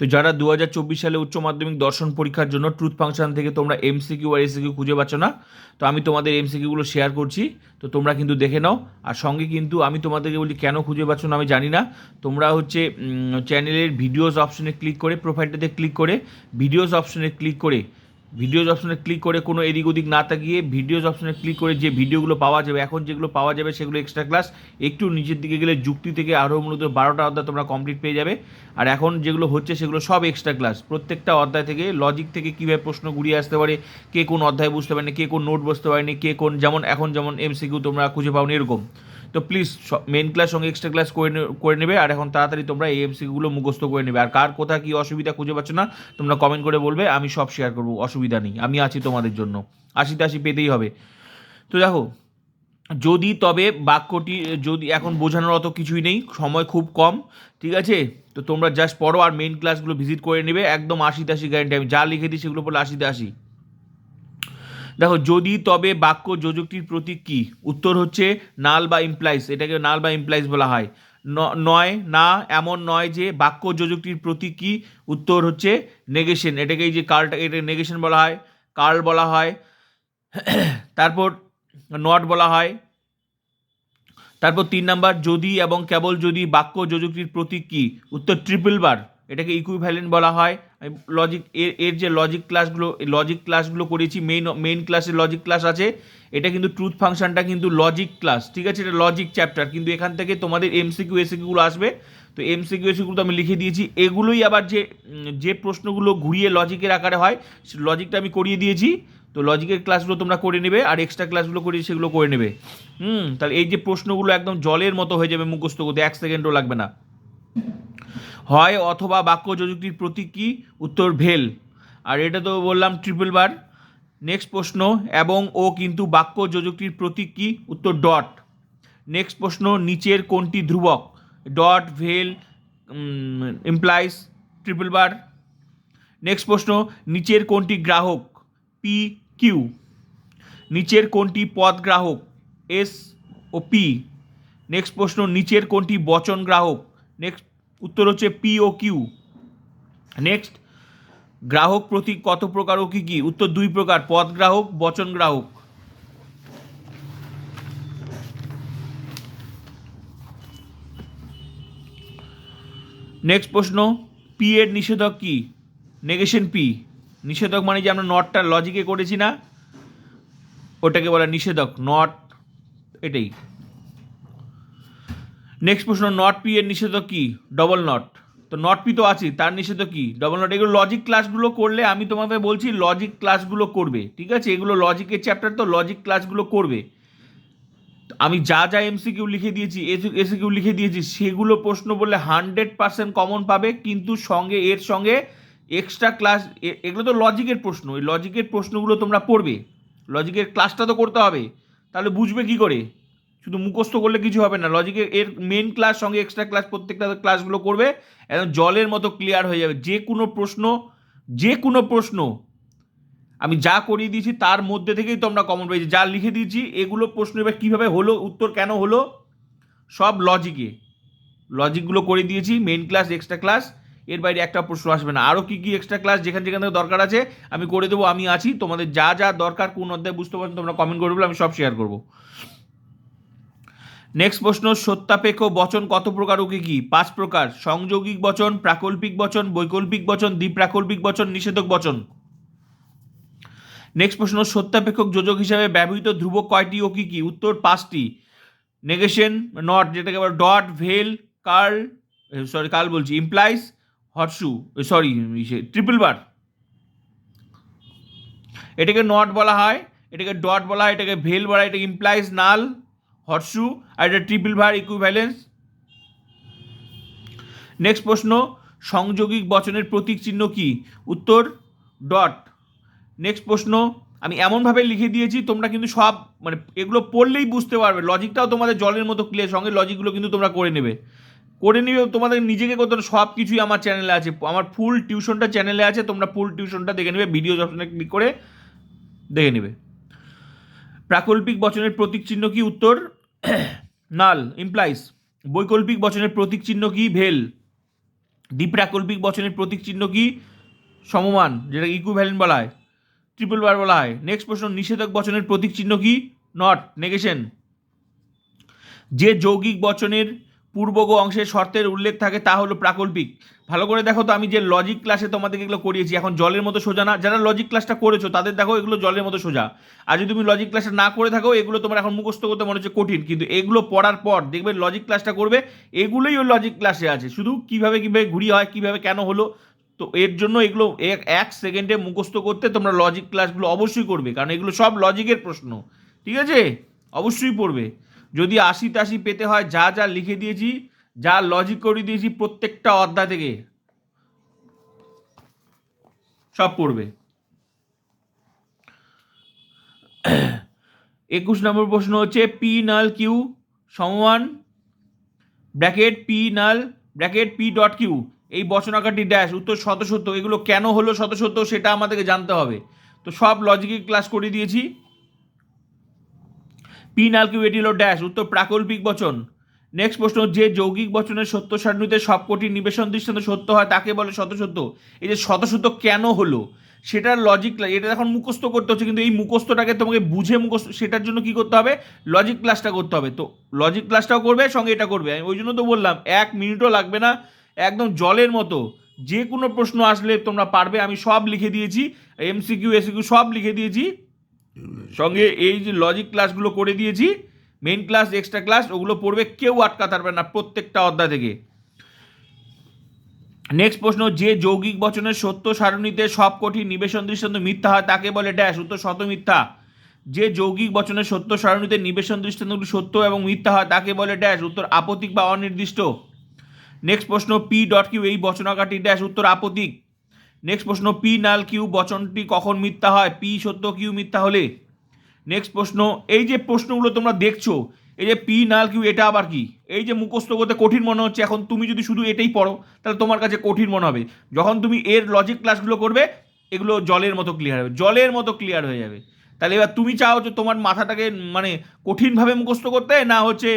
তো যারা দু হাজার চব্বিশ সালে উচ্চ মাধ্যমিক দর্শন পরীক্ষার জন্য ট্রুথ ফাংশন থেকে তোমরা এমসিকিউ আর এসিকিউ খুঁজে পাচ্ছ না, তো আমি তোমাদের এমসিকিউগুলো শেয়ার করছি, তো তোমরা কিন্তু দেখে নাও। আর সঙ্গে কিন্তু আমি তোমাদেরকে বলি কেন খুঁজে পাচ্ছ না আমি জানি না। তোমরা হচ্ছে চ্যানেলের ভিডিওস অপশনে ক্লিক করে প্রোফাইলটাতে ক্লিক করে ভিডিওস অপশনে ক্লিক করে ভিডিওস অপশনে ক্লিক করে কোনো এদিক ওদিক না তাকিয়ে ভিডিওস অপশনে ক্লিক করে যে ভিডিওগুলো পাওয়া যাবে, এখন যেগুলো পাওয়া যাবে সেগুলো এক্সট্রা ক্লাস একটু নিচের দিকে গেলে যুক্তি থেকে আরও মূলত বারোটা অধ্যায় তোমরা কমপ্লিট পেয়ে যাবে। আর এখন যেগুলো হচ্ছে সেগুলো সব এক্সট্রা ক্লাস প্রত্যেকটা অধ্যায় থেকে লজিক থেকে কীভাবে প্রশ্ন ঘুরিয়ে আসতে পারে, কে কোন অধ্যায় বুঝতে পারেনি, কে কোন নোট বুঝতে পারেনি, কে কোন, যেমন এখন যেমন এমসিকিউ তোমরা খুঁজে পাওনি এরকম। তো প্লিজ মেন ক্লাস সঙ্গে এক্সট্রা ক্লাস করে করে নেবে, আর এখন তাড়াতাড়ি তোমরা এই মুখস্থ করে নেবে। আর কার কোথা কী অসুবিধা খুঁজে পাচ্ছ না, তোমরা কমেন্ট করে বলবে, আমি সব শেয়ার করব, অসুবিধা নেই, আমি আছি তোমাদের জন্য। আশিতে আশি পেতেই হবে। তো দেখো, যদি তবে বাক্যটি, যদি এখন বোঝানোর অত কিছুই নেই, সময় খুব কম, ঠিক আছে? তো তোমরা জাস্ট পড়ো আর মেন ক্লাসগুলো ভিজিট করে নেবে, একদম আশিতে আশি গ্যারেন্টি আমি যা লিখে দিই সেগুলো পড়লে আশিতে আশি। দেখো, যদি, তবে বাক্য যোজকটির প্রতীক কি? উত্তর হচ্ছে নাল বা ইমপ্লাইজ এটাকে নাল বা ইমপ্লাইস বলা হয়। নয়, না, এমন নয় যে বাক্য যোজকটির প্রতীক কি? উত্তর হচ্ছে নেগেশন এটাকে এই যে কার্লটা এটা নেগেশন বলা হয়, কার্ল বলা হয়। তারপর নট বলা হয়। তারপর তিন নাম্বার, যদি এবং কেবল যদি বাক্য যোজকটির প্রতীক কি? উত্তর ট্রিপল বার এটাকে ইকুইভ্যালেন্ট বলা হয়। লজিক এর এর যে লজিক ক্লাসগুলো লজিক ক্লাসগুলো করেছি মেইন মেইন ক্লাসের লজিক ক্লাস আছে। এটা কিন্তু ট্রুথ ফাংশনটা কিন্তু লজিক ক্লাস ঠিক আছে? এটা লজিক চ্যাপ্টার কিন্তু এখান থেকে তোমাদের এমসিকিউ এসিকিউগুলো আসবে। তো এমসিকিউ তো আমি লিখে দিয়েছি। এগুলোই আবার যে যে প্রশ্নগুলো ঘুরিয়ে লজিকের আকারে হয় লজিকটা আমি করিয়ে দিয়েছি। তো লজিকের ক্লাসগুলো তোমরা করে নেবে, আর এক্সট্রা ক্লাসগুলো করিয়ে সেগুলো করে নেবে। হুম, তাহলে এই যে প্রশ্নগুলো একদম জলের মতো হয়ে যাবে মুখস্থ করতে, এক সেকেন্ডও লাগবে না। হয় অথবা বাক্য যুক্তির প্রতীক কি? উত্তর ভেল। আর এটা তো বললাম ট্রিপল বার। নেক্সট প্রশ্ন, এবং ও কিন্তু বাক্য যোজকটির প্রতীক কি? উত্তর ডট নেক্সট প্রশ্ন, নিচের কোনটি ধ্রুবক? Dot vel implies triple bar. Next প্রশ্ন, নিচের কোনটি গ্রাহক? পি কিউ নিচের কোনটি পদ গ্রাহক? এস ও পি নেক্সট প্রশ্ন, নিচের কোনটি বচন গ্রাহক? নেক্সট উত্তর হচ্ছে পি ও কিউ নেক্সট গ্রাহক প্রতীক কত প্রকার ও কি কি? উত্তর দুই প্রকার, পদ গ্রাহক, বচন গ্রাহক। নেক্সট প্রশ্ন পি এর নিষেধক কি? নেগেশন পি নিষেধক মানে যে আমরা নটটা লজিকে করেছি না, ওটাকে বলা নিষেধক, নট এটাই। নেক্সট প্রশ্ন নট পি এর নিষেধ কি? ডবল নট তো নট পি তো আছে তার নিষেধ কি? ডবল নট এগুলো লজিক ক্লাসগুলো করলে আমি তোমাদের বলছি লজিক ক্লাসগুলো করবে, ঠিক আছে? এগুলো লজিকের চ্যাপ্টার তো লজিক ক্লাসগুলো করবে। আমি যা যা এমসিকিউ লিখে দিয়েছি, এসি এসিকিউ লিখে দিয়েছি, সেগুলো প্রশ্ন বললে হান্ড্রেড পার্সেন্ট কমন পাবে, কিন্তু সঙ্গে, এর সঙ্গে এক্সট্রা ক্লাস এগুলো তো লজিকের প্রশ্ন, এই লজিকের প্রশ্নগুলো তোমরা পড়বে। লজিকের ক্লাসটা তো করতে হবে। তাহলে বুঝবে কি করে? শুধু মুখস্থ করলে কিছু হবে না। লজিকে এর মেন ক্লাস সঙ্গে এক্সট্রা ক্লাস প্রত্যেকটা ক্লাসগুলো করবে, একদম জলের মতো ক্লিয়ার হয়ে যাবে। যে কোনো প্রশ্ন, যে কোনো প্রশ্ন, আমি যা করিয়ে দিয়েছি তার মধ্যে থেকেই তোমরা কমন পেয়েছি। যা লিখে দিয়েছি, এগুলো প্রশ্ন এবার কীভাবে হলো, উত্তর কেন হলো, সব লজিকে লজিকগুলো করে দিয়েছি মেন ক্লাস এক্সট্রা ক্লাস এর বাইরে একটা প্রশ্ন আসবে না। আরও কী কী এক্সট্রা ক্লাস যেখান যেখান থেকে দরকার আছে, আমি করে দেবো, আমি আছি। তোমাদের যা যা দরকার, কোন অধ্যায় বুঝতে পারছ, তোমরা কমেন্ট করে আমি সব শেয়ার করব। নেক্সট প্রশ্ন, সত্যাপেক্ষ বচন কত প্রকার ও কি কি? পাঁচ প্রকার, সংযোগিক বচন, প্রাকল্পিক বচন, বৈকল্পিক বচন, দ্বিপ্রাকল্পিক বচন, নিষেধক বচন। নেক্সট প্রশ্ন, সত্যাপেক্ষক যোজক হিসাবে ব্যবহৃত ধ্রুবক কয়টি ও কি কি? উত্তর পাঁচটি। নেগেশন নট যেটাকে বলে dot vel curl sorry curl বলছি implies horseshoe sorry triple bar এটাকে নট বলা হয়, এটাকে ডট বলা হয়, এটাকে ভেল বলা হয়, এটাকে ইমপ্লাইজ নাল হটসু আর এটা ট্রিপল ভার ইকুইভ্যালেন্স নেক্সট প্রশ্ন সংযোগিক বচনের প্রতীক চিহ্ন কি? উত্তর ডট নেক্সট প্রশ্ন আমি এমনভাবে লিখে দিয়েছি তোমরা কিন্তু সব মানে এগুলো পড়লেই বুঝতে পারবে। লজিকটাও তোমাদের জলের মতো ক্লিয়ার সঙ্গে লজিকগুলো কিন্তু তোমরা করে নেবে। করে নিবে তোমাদের নিজেকে না, সব কিছুই আমার চ্যানেলে আছে। আমার ফুল টিউশনটা চ্যানেলে আছে তোমরা ফুল টিউশনটা দেখে নেবে ভিডিও অপশনে ক্লিক করে দেখে নেবে। প্রাকল্পিক বচনের প্রতীক চিহ্ন কি? উত্তর নাল ইমপ্লাইস বৈকল্পিক বচনের প্রতীক চিহ্ন কি? ভেল। দ্বিপ্রাকল্পিক বচনের প্রতীক চিহ্ন কি? সমমান যেটা ইকুভ্যালেন্ট বলা হয়। ট্রিপল বার বলা হয়। নেক্সট প্রশ্ন, নিষেধক বচনের প্রতীক চিহ্ন কি? নট নেগেশন যে যৌগিক বচনের পূর্বগ অংশের শর্তের উল্লেখ থাকে, তা হলো প্রাকল্পিক। ভালো করে দেখো তো, আমি যে লজিক ক্লাসে তোমাদেরকে এগুলো করিয়েছি, এখন জলের মতো সোজা না, যারা লজিক ক্লাসটা করেছ, তাদের দেখো এগুলো জলের মতো সোজা। আর যদি তুমি লজিক ক্লাসটা না করে থাকো, এগুলো তোমার এখন মুখস্থ করতে মনে হচ্ছে কঠিন, কিন্তু এগুলো পড়ার পর দেখবে লজিক ক্লাসটা করবে, এগুলোই ওই লজিক ক্লাসে আছে। শুধু কীভাবে কীভাবে ঘুরি হয়, কীভাবে কেন হলো, তো এর জন্য এগুলো এক এক সেকেন্ডে মুখস্থ করতে তোমরা লজিক ক্লাসগুলো অবশ্যই করবে, কারণ এগুলো সব লজিকের প্রশ্ন। ঠিক আছে? অবশ্যই পড়বে। যদি আশি তাশি পেতে হয়, যা যা লিখে দিয়েছি, যা লজিক করে দিয়েছি প্রত্যেকটা অধ্যায় থেকে, সব পড়বে। একুশ নম্বর প্রশ্ন হচ্ছে পি নাল কিউ সমান bracket P null bracket P dot Q এই বচনাকারটি ড্যাশ উত্তর শত সত্য এগুলো কেন হলো শত সত্য সেটা আমাদেরকে জানতে হবে। তো সব লজিকের ক্লাস করে দিয়েছি। পি নাল কিউ এটি হলো ড্যাশ উত্তর প্রাকল্পিক বচন। নেক্সট প্রশ্ন, যে যৌগিক বচনের সত্য সারণীতে সবকটি নিবেশন দৃষ্টান্ত সত্য হয়, তাকে বলে শত সত্য এই যে শত সত্য কেন হলো? সেটার লজিক এটা এখন মুখস্থ করতে হচ্ছে, কিন্তু এই মুখস্থটাকে তোমাকে বুঝে মুখস্থ সেটার জন্য কি করতে হবে? লজিক ক্লাসটা করতে হবে। তো লজিক ক্লাসটাও করবে, সঙ্গে এটা করবে। আমি ওই জন্য তো বললাম, এক মিনিটও লাগবে না, একদম জলের মতো। যে কোনো প্রশ্ন আসলে তোমরা পারবে, আমি সব লিখে দিয়েছি এমসিকিউ এসিকিউ সব লিখে দিয়েছি। সঙ্গে এই যে লজিক ক্লাসগুলো করে দিয়েছি মেন ক্লাস এক্সট্রা ক্লাস ওগুলো পড়বে, কেউ আটকাতে পারবে না প্রত্যেকটা অধ্যায় থেকে। নেক্সট প্রশ্ন, যে যৌগিক বচনের সত্য সারণীতে সব কঠিন নিবেশন দৃষ্টান্ত মিথ্যা হয়, তাকে বলে ড্যাশ উত্তর শত মিথ্যা। যে যৌগিক বচনের সত্য সারণীতে নিবেশন দৃষ্টান্তগুলি সত্য এবং মিথ্যা হয়, তাকে বলে ড্যাশ উত্তর আপতিক বা অনির্দিষ্ট। নেক্সট প্রশ্ন পি ডট কিউ এই বচনাকারটি ড্যাশ উত্তর আপতিক নেক্সট প্রশ্ন, পি নাল কিউ বচনটি কখন মিথ্যা হয়? পি সত্য, কিউ মিথ্যা হলে। নেক্সট প্রশ্ন, এই যে প্রশ্নগুলো তোমরা দেখছ, এই যে পি নাল কিউ, এটা আবার কি? এই যে মুখস্থ করতে কঠিন মনে হচ্ছে, এখন তুমি যদি শুধু এটাই পড়ো, তাহলে তোমার কাছে কঠিন মনে হবে। যখন তুমি এর লজিক ক্লাসগুলো করবে, এগুলো জলের মতো ক্লিয়ার হবে, জলের মতো ক্লিয়ার হয়ে যাবে। তাহলে এবার তুমি চাও যে তোমার মাথাটাকে মানে কঠিনভাবে মুখস্থ করতে, না হচ্ছে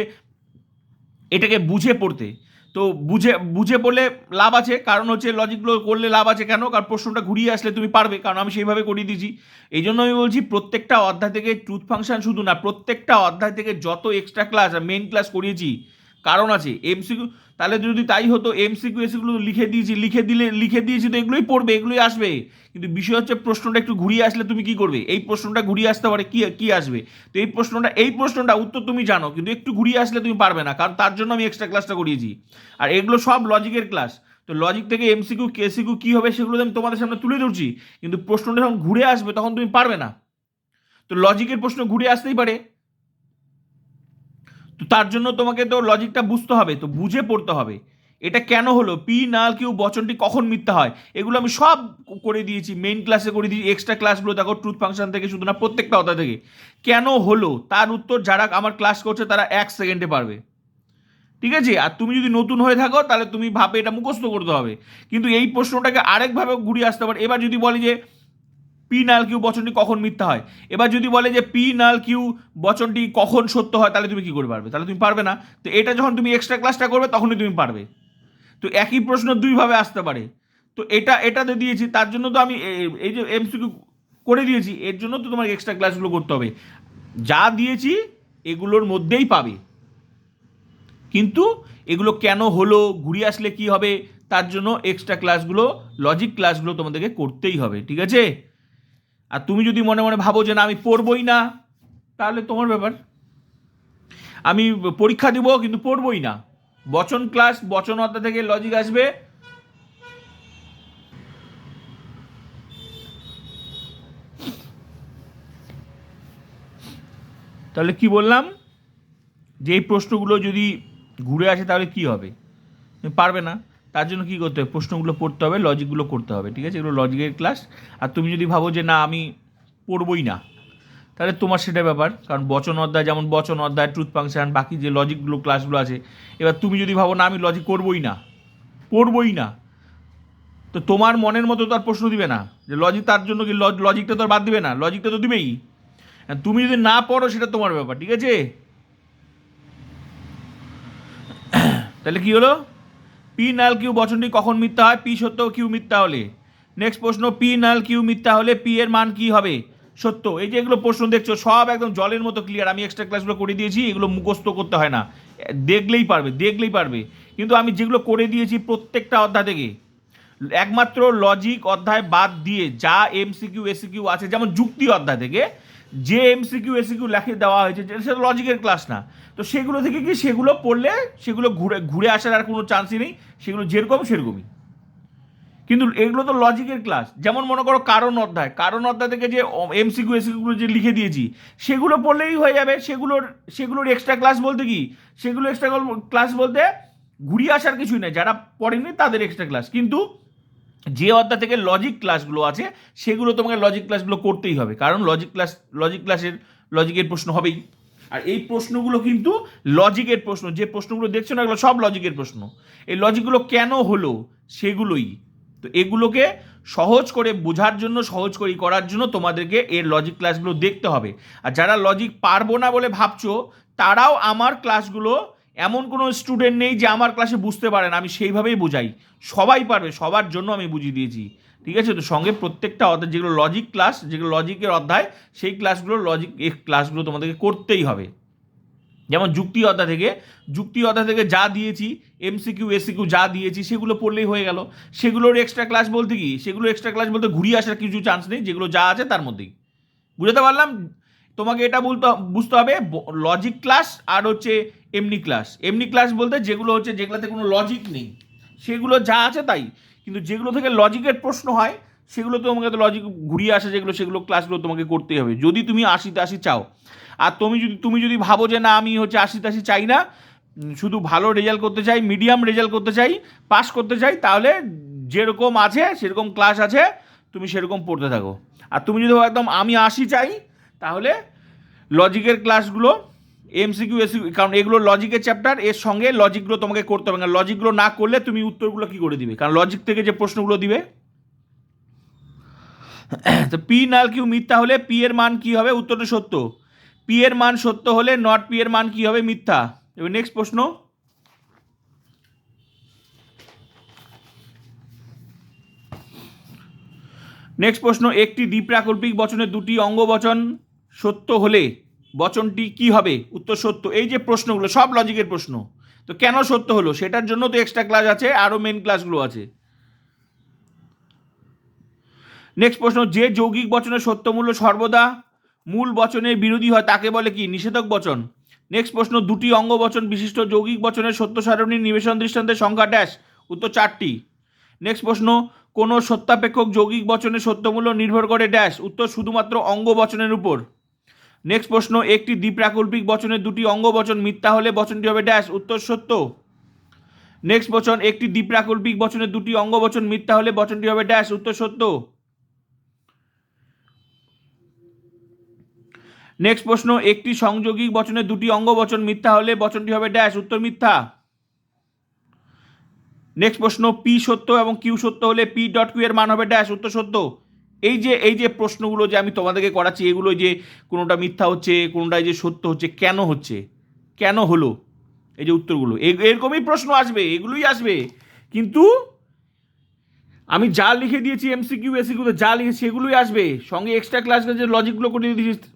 এটাকে বুঝে পড়তে। তো বুঝে বুঝে বলে লাভ আছে। কারণ হচ্ছে লজিকগুলো করলে লাভ আছে কেন? কারণ প্রশ্নটা ঘুরিয়ে আসলে তুমি পারবে। কারণ আমি সেইভাবে করিয়ে দিয়েছি। এই জন্য আমি বলছি, প্রত্যেকটা অধ্যায় থেকে ট্রুথ ফাংশন শুধু না, প্রত্যেকটা অধ্যায় থেকে যত এক্সট্রা ক্লাস মেন ক্লাস করিয়েছি কারণ আছে এমসিকিউ তাহলে যদি তাই হতো এমসিকিউ এসিগুলো লিখে দিয়েছি, লিখে দিলে, লিখে দিয়েছি তো এগুলোই পড়বে, এগুলোই আসবে। কিন্তু বিষয় হচ্ছে প্রশ্নটা একটু ঘুরিয়ে আসলে তুমি কি করবে? এই প্রশ্নটা ঘুরিয়ে আসতে পারে, কি কি আসবে? তো এই প্রশ্নটা এই প্রশ্নটা উত্তর তুমি জানো, কিন্তু একটু ঘুরিয়ে আসলে তুমি পারবে না, কারণ তার জন্য আমি এক্সট্রা ক্লাসটা করিয়েছি। আর এগুলো সব লজিকের ক্লাস তো লজিক থেকে এমসিকিউ কেসিকিউ কী হবে সেগুলো আমি তোমাদের সামনে তুলে ধরছি, কিন্তু প্রশ্নটা যখন ঘুরে আসবে তখন তুমি পারবে না। তো লজিকের প্রশ্ন ঘুরে আসতেই পারে। তো তার জন্য তোমাকে তো লজিকটা বুঝতে হবে, তো বুঝে পড়তে হবে। এটা কেন হলো? পি নাল কিউ বচনটি কখন মিথ্যা হয়? এগুলো আমি সব করে দিয়েছি মেইন ক্লাসে করে দিয়েছি এক্সট্রা ক্লাসগুলো দেখো ট্রুথ ফাংশন থেকে শুধু না প্রত্যেকটা অধ্যায় থেকে। কেন হলো? তার উত্তর যারা আমার ক্লাস করছে, তারা এক সেকেন্ডে পারবে। ঠিক আছে? আর তুমি যদি নতুন হয়ে থাকো, তাহলে তুমি ভাবে এটা মুখস্থ করতে হবে। কিন্তু এই প্রশ্নটাকে আরেকভাবে ঘুরিয়ে আসতে পারে এবার যদি বলি যে পি নাল কিউ বচনটি কখন মিথ্যা হয়? এবার যদি বলে যে পি নাল কিউ বচনটি কখন সত্য হয়, তাহলে তুমি কি করে পারবে? তাহলে তুমি পারবে না। তো এটা যখন তুমি এক্সট্রা ক্লাসটা করবে, তখনই তুমি পারবে। তো একই প্রশ্ন দুইভাবে আসতে পারে। তো এটা এটাতে দিয়েছি, তার জন্য তো আমি এই যে এমসিকিউ করে দিয়েছি, এর জন্য তো তোমার এক্সট্রা ক্লাসগুলো করতে হবে। যা দিয়েছি, এগুলোর মধ্যেই পাবে। কিন্তু এগুলো কেন হলো, ঘুরিয়ে আসলে কি হবে, তার জন্য এক্সট্রা ক্লাসগুলো লজিক ক্লাসগুলো তোমাদেরকে করতেই হবে, ঠিক আছে? আর তুমি যদি মনে মনে ভাবো যে না, আমি পড়বই না, তাহলে তোমার ব্যাপার। আমি পরীক্ষা দিব, কিন্তু পড়বই না। বচন ক্লাস বচন থেকে লজিক আসবে। তাহলে কি বললাম? যে এই প্রশ্নগুলো যদি ঘুরে আসে, তাহলে কি হবে? পারবে না। তার জন্য কি করতে হবে? প্রশ্নগুলো পড়তে হবে লজিকগুলো করতে হবে, ঠিক আছে? এগুলো লজিকের ক্লাস আর তুমি যদি ভাবো যে না, আমি পড়বই না, তাহলে তোমার সেটা ব্যাপার। কারণ বচন অধ্যায়, যেমন বচন অধ্যায় ট্রুথ ফাংশন বাকি যে লজিকগুলো ক্লাসগুলো আছে, এবার তুমি যদি ভাবো না, আমি লজিক করবই না, পড়বই না, তো তোমার মনের মতো তো আর প্রশ্ন দিবে না, যে লজিক তার জন্য কি লজিকটা তো আর বাদ দিবে না লজিকটা তো দিবেই। তুমি যদি না পড়ো, সেটা তোমার ব্যাপার, ঠিক আছে? তাহলে কি হলো? পি নাল কিউ বচনটি কখন মিথ্যা হয়? পি সত্য, কিউ মিথ্যা হলে। নেক্সট প্রশ্ন, পি নাল কিউ মিথ্যা হলে পি এর মান কি হবে? সত্য। এই যে এগুলো প্রশ্ন দেখছ, সব একদম জলের মতো ক্লিয়ার আমি এক্সট্রা ক্লাসগুলো করে দিয়েছি, এগুলো মুখস্থ করতে হয় না। দেখলেই পারবে দেখলেই পারবে। কিন্তু আমি যেগুলো করে দিয়েছি প্রত্যেকটা অধ্যায় থেকে, একমাত্র লজিক অধ্যায় বাদ দিয়ে যা এমসিকিউ এসিকিউ আছে, যেমন যুক্তি অধ্যায় থেকে যে এমসিকিউ এসিকিউ লেখে দেওয়া হয়েছে সেটা লজিকের ক্লাস না। তো সেগুলো থেকে কি সেগুলো পড়লে সেগুলো ঘুরে ঘুরে আসার আর কোনো চান্সই নেই, সেগুলো যেরকম সেরকমই। কিন্তু এগুলো তো লজিকের ক্লাস যেমন মনে করো কারণ অধ্যায় কারণ অধ্যায় থেকে যে এমসিকিউ এসিকিউগুলো যে লিখে দিয়েছি, সেগুলো পড়লেই হয়ে যাবে, সেগুলোর সেগুলোর এক্সট্রা ক্লাস বলতে কি? সেগুলো এক্সট্রা ক্লাস বলতে ঘুরিয়ে আসার কিছুই নেই, যারা পড়েনি তাদের এক্সট্রা ক্লাস কিন্তু যে অধ্যায় থেকে লজিক ক্লাসগুলো আছে, সেগুলো তোমাকে লজিক ক্লাসগুলো করতেই হবে। কারণ লজিক ক্লাস লজিক ক্লাসের লজিকের প্রশ্ন হবেই। আর এই প্রশ্নগুলো কিন্তু লজিকের প্রশ্ন। যে প্রশ্নগুলো দেখছ না, এগুলো সব লজিকের প্রশ্ন। এই লজিকগুলো কেন হলো? সেগুলোই। তো এগুলোকে সহজ করে বোঝার জন্য, সহজ করে করার জন্য তোমাদেরকে এর লজিক ক্লাসগুলো দেখতে হবে। আর যারা লজিক পারব না বলে ভাবছ, তারাও আমার ক্লাসগুলো এমন কোনো স্টুডেন্ট নেই যে আমার ক্লাসে বুঝতে পারে না, আমি সেইভাবেই বোঝাই। সবাই পারবে, সবার জন্য আমি বুঝিয়ে দিয়েছি। ঠিক আছে? তো সঙ্গে প্রত্যেকটা অধ্যায়, যেগুলো লজিক ক্লাস যেগুলো লজিকের অধ্যায়, সেই ক্লাসগুলো লজিক এই ক্লাসগুলো তোমাদেরকে করতেই হবে। যেমন যুক্তি অধ্যায় থেকে, যুক্তি অধ্যায় থেকে যা দিয়েছি এমসিকিউ এসিকিউ যা দিয়েছি, সেগুলো পড়লেই হয়ে গেল। সেগুলোর এক্সট্রা ক্লাস বলতে কি? সেগুলো এক্সট্রা ক্লাস বলতে ঘুরিয়ে আসার কিছু চান্স নেই, যেগুলো যা আছে তার মধ্যেই। বুঝতে পারলাম? তোমাকে এটা বলতে বুঝতে হবে লজিক ক্লাস আর হচ্ছে এমনি ক্লাস এমনি ক্লাস বলতে যেগুলো হচ্ছে, যেগুলোতে কোনো লজিক নেই। সেগুলো যা আছে তাই। কিন্তু যেগুলো থেকে লজিকের প্রশ্ন হয়, সেগুলো তোমাকে তো লজিক ঘুরিয়ে আসে, যেগুলো, সেগুলো ক্লাসগুলো তোমাকে করতেই হবে। যদি তুমি আশিতে আশি চাও, আর তুমি যদি তুমি যদি ভাবো যে না, আমি হচ্ছে আশিতে আশি চাই না শুধু ভালো রেজাল্ট করতে চাই মিডিয়াম রেজাল্ট করতে চাই পাস করতে চাই, তাহলে যেরকম আছে, সেরকম ক্লাস আছে, তুমি সেরকম পড়তে থাকো। আর তুমি যদি একদম আমি আশি চাই, তাহলে লজিকের ক্লাসগুলো এমসিকিউ এসিকিউ কারণ এগুলো লজিকের চ্যাপ্টার এর সঙ্গে লজিকগুলো তোমাকে করতে হবে। কারণ লজিকগুলো না করলে তুমি উত্তরগুলো কি করে দিবে? কারণ লজিক থেকে যে প্রশ্নগুলো দিবে, তো পি নাল কিউ মিথ্যা হলে পি এর মান কি হবে? উত্তরটা সত্য। পি এর মান সত্য হলে নট পি এর মান কি হবে? মিথ্যা। এবার নেক্সট প্রশ্ন। নেক্সট প্রশ্ন, একটি দ্বিপ্রাকল্পিক বচনের দুটি অঙ্গবচন। সত্য হলে বচনটি কি হবে? উত্তর সত্য। এই যে প্রশ্নগুলো, সব লজিকের প্রশ্ন। তো কেন সত্য হলো? সেটার জন্য তো এক্সট্রা ক্লাস আছে আরও মেন ক্লাসগুলো আছে। নেক্সট প্রশ্ন, যে যৌগিক বচনের সত্যমূল্য সর্বদা মূল বচনের বিরোধী হয়, তাকে বলে কি? নিষেধক বচন। নেক্সট প্রশ্ন, দুটি অঙ্গ বচন বিশিষ্ট যৌগিক বচনের সত্য সারণী নিবেশন দৃষ্টান্তের সংখ্যা ড্যাশ উত্তর চারটি। নেক্সট প্রশ্ন, কোনো সত্যাপেক্ষক যৌগিক বচনের সত্যমূল্য নির্ভর করে ড্যাশ উত্তর শুধুমাত্র অঙ্গ বচনের উপর। নেক্সট প্রশ্ন, একটি দ্বিপ্রাকল্পিক বচনের দুটি অঙ্গ বচন মিথ্যা হলে বচনটি হবে ড্যাশ উত্তর সত্য। নেক্সট বচন, একটি দ্বিপ্রাকল্পিক বচনের দুটি অঙ্গ বচন মিথ্যা হলে বচনটি হবে ড্যাশ উত্তর সত্য। নেক্সট প্রশ্ন, একটি সংযোগিক বচনের দুটি অঙ্গ বচন মিথ্যা হলে বচনটি হবে ড্যাশ উত্তর মিথ্যা। নেক্সট প্রশ্ন পি সত্য এবং কিউ সত্য হলে পি ডট কিউ এর মান হবে ড্যাশ উত্তর সত্য। এই যে এই যে প্রশ্নগুলো যে আমি তোমাদেরকে করাচ্ছি, এগুলো যে কোনোটা মিথ্যা হচ্ছে কোনোটা যে সত্য হচ্ছে, কেন হচ্ছে? কেন হলো? এই যে উত্তরগুলো। এরকমই প্রশ্ন আসবে, এগুলোই আসবে। কিন্তু আমি যা লিখে দিয়েছি এমসিকিউ এসিকিউতে যা লিখেছি সেগুলোই আসবে। সঙ্গে এক্সট্রা ক্লাস যে লজিকগুলো করে দিয়েছি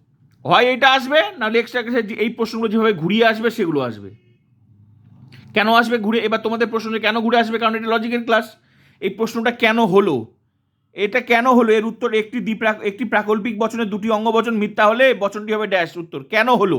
হয় এটা আসবে, নাহলে এক্সট্রা ক্লাসে এই প্রশ্নগুলো যেভাবে ঘুরিয়ে আসবে, সেগুলো আসবে। কেন আসবে ঘুরে? এবার তোমাদের প্রশ্ন কেন ঘুরে আসবে, কারণ এটা লজিকের ক্লাস এই প্রশ্নটা কেন হলো? এটা কেন হলো? এর উত্তর একটি একটি প্রাকল্পিক বচনের দুটি অঙ্গ বচন মিথ্যা হলে বচনটি হবে ড্যাশ উত্তর। কেন হলো?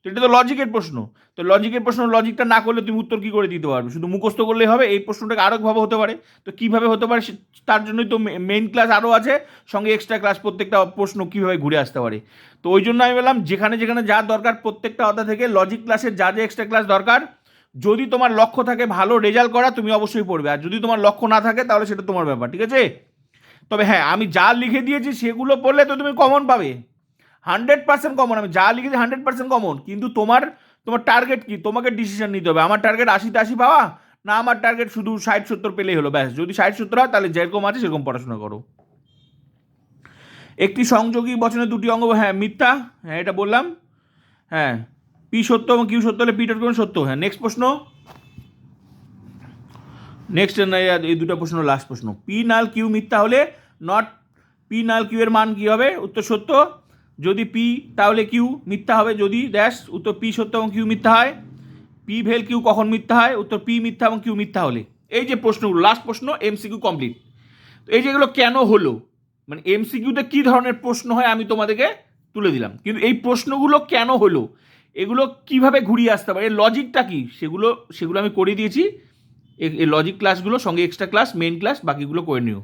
তো এটা তো লজিকের প্রশ্ন। তো লজিকের প্রশ্ন, লজিকটা না করলে তুমি উত্তর কি করে দিতে পারবে? শুধু মুখস্থ করলেই হবে, এই প্রশ্নটাকে আরেকভাবে হতে পারে। তো কীভাবে হতে পারে তার জন্যই তো মেইন ক্লাস আরও আছে। সঙ্গে এক্সট্রা ক্লাস প্রত্যেকটা প্রশ্ন কীভাবে ঘুরে আসতে পারে। তো ওই জন্য আমি বললাম, যেখানে যেখানে যা দরকার প্রত্যেকটা অধ্যায় থেকে লজিক ক্লাসের যা যা এক্সট্রা ক্লাস দরকার, যদি তোমার লক্ষ্য থাকে ভালো রেজাল্ট করা, তুমি অবশ্যই পড়বে। আর যদি তোমার লক্ষ্য না থাকে, তাহলে সেটা তোমার ব্যাপার, ঠিক আছে? তবে হ্যাঁ আমি যা লিখে দিয়েছি সেগুলো পড়লে তো তুমি কমন পাবে। হান্ড্রেড পার্সেন্ট কমন আমি যা লিখেছি হান্ড্রেড পার্সেন্ট কমন কিন্তু তোমার তোমার টার্গেট কি? তোমাকে ডিসিশন নিতে হবে। আমার টার্গেট আশিতে আশি পাওয়া? না, আমার টার্গেট শুধু ষাট সত্তর পেলেই হলো, ব্যাস। যদি ষাট সত্তর হয়, তাহলে যেরকম আছে, সেরকম পড়াশোনা করো। একটি সংযোগী বচনের দুটি অঙ্গ হ্যাঁ মিথ্যা হ্যাঁ এটা বললাম। হ্যাঁ পি সত্য এবং কিউ সত্য হলে পি ডট সত্য। হ্যাঁ নেক্সট প্রশ্ন। নেক্সট এই দুটো প্রশ্ন লাস্ট প্রশ্ন। পি নাল কিউ মিথ্যা হলে নট পি নাল কিউ এর মান কি হবে? উত্তর সত্য। যদি পি তাহলে কিউ মিথ্যা হবে। যদি ড্যাশ উত্তর পি সত্য এবং কিউ মিথ্যা হয়। পি ভেল কিউ কখন মিথ্যা হয়? উত্তর পি মিথ্যা এবং কিউ মিথ্যা হলে। এই যে প্রশ্নগুলো লাস্ট প্রশ্ন এমসিকিউ কমপ্লিট তো এই যেগুলো কেন হলো? মানে এমসিকিউতে কী ধরনের প্রশ্ন হয় আমি তোমাদেরকে তুলে দিলাম। কিন্তু এই প্রশ্নগুলো কেন হলো? এগুলো কীভাবে ঘুরিয়ে আসতে পারে? এর লজিকটা কি? সেগুলো সেগুলো আমি করে দিয়েছি। এই লজিক ক্লাসগুলো সঙ্গে এক্সট্রা ক্লাস মেন ক্লাস বাকিগুলো করে নিও।